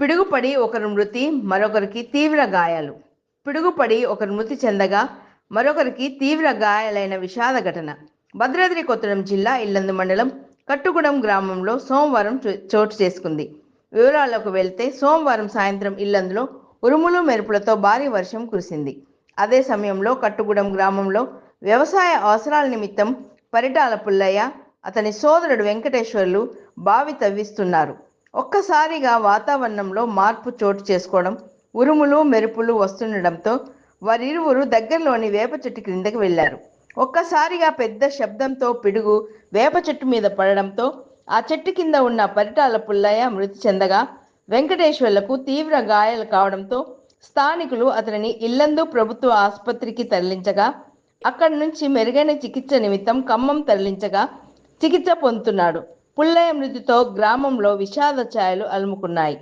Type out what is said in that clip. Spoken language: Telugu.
పిడుగుపడి ఒకరు మృతి మరొకరికి తీవ్ర గాయాలు. పిడుగుపడి ఒకరు మృతి చెందగా మరొకరికి తీవ్ర గాయాలైన విషాద ఘటన. భద్రాద్రి కొత్తగూడెం జిల్లా ఇల్లందు మండలం కట్టుగూడెం గ్రామంలో సోమవారం చో- చోటు చేసుకుంది. వివరాలకు వెళ్తే సోమవారం సాయంత్రం ఇల్లందులో ఉరుములు మెరుపులతో భారీ వర్షం కురిసింది. అదే సమయంలో కట్టుగూడెం గ్రామంలో వ్యవసాయ అవసరాల నిమిత్తం పరిటాల పుల్లయ్య అతని సోదరుడు వెంకటేశ్వర్లు బావి తవ్విస్తున్నారు. ఒక్కసారిగా వాతావరణంలో మార్పు చోటు చేసుకోవడం ఉరుములు మెరుపులు వస్తుండడంతో వారిరువురు దగ్గరలోని వేప చెట్టు క్రిందకి వెళ్ళారు. ఒక్కసారిగా పెద్ద శబ్దంతో పిడుగు వేప చెట్టు మీద పడడంతో ఆ చెట్టు కింద ఉన్న పరిటాల పుల్లయ్య మృతి చెందగా వెంకటేశ్వర్లకు తీవ్ర గాయాలు కావడంతో స్థానికులు అతనిని ఇల్లందు ప్రభుత్వ ఆసుపత్రికి తరలించగా అక్కడి నుంచి మెరుగైన చికిత్స నిమిత్తం ఖమ్మం తరలించగా చికిత్స పొందుతున్నాడు. పుల్లయ్య మృతితో గ్రామంలో విషాద ఛాయలు అలుముకున్నాయి.